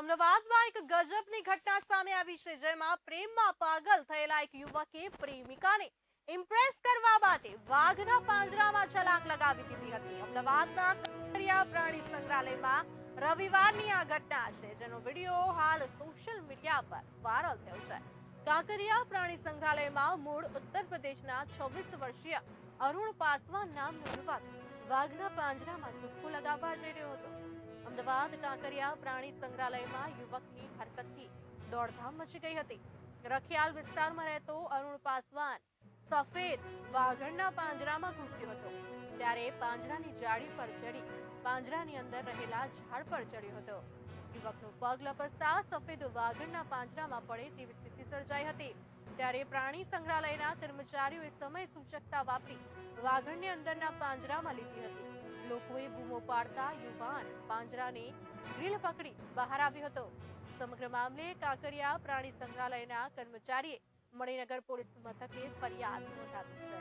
અમદાવાદમાં એક ગજબની ઘટના સામે આવી છે, જેમાં પ્રેમમાં પાગલ થયેલા એક યુવકે પ્રેમિકાને ઇમ્પ્રેસ કરવા માટે વાઘના પાંજરામાં છલાંગ લગાવી દીધી હતી. અમદાવાદના કાંકરિયા પ્રાણી સંગ્રહાલયમાં રવિવારની આ ઘટના છે, જેનો વીડિયો હાલ સોશિયલ મીડિયા પર વાયરલ થયો છે. કાંકરિયા પ્રાણી સંગ્રહાલયમાં મૂળ ઉત્તર પ્રદેશના 26 વર્ષીય અરુણ પાસવાન નામનો યુવક વાઘના પાંજરામાં તુક્કો લગાવવા જઈ રહ્યો હતો. અમદાવાદ કાંકરિયા પ્રાણી સંગ્રહાલયમાં યુવકની હરકતથી દોડધામ મચી ગઈ હતી. રખિયાલ વિસ્તારમાં રહેતો અરુણ પાસવાન સફેદ વાઘણના પાંજરામાં ઘૂસ્યો હતો. ત્યારે પાંજરાની જાળી પર ચડી પાંજરાની અંદર રહેલા ઝાડ પર ચડ્યો હતો. યુવકનું પગ લપસતા સફેદ વાઘણના પાંજરામાં પડે તેવી સ્થિતિ સર્જાઈ હતી. ત્યારે પ્રાણી સંગ્રહાલયના કર્મચારીઓએ સમય સૂચકતા વાપરી વાઘણને અંદરના પાંજરામાં લીધી હતી. લોકોએ બૂમો પાડતા યુવાન પાંજરાને ગ્રીલ પકડી બહાર આવ્યો હતો. સમગ્ર મામલે કાંકરિયા પ્રાણી સંગ્રહાલયના કર્મચારીએ મણિનગર પોલીસ મથકે ફરિયાદ નોંધાવી છે.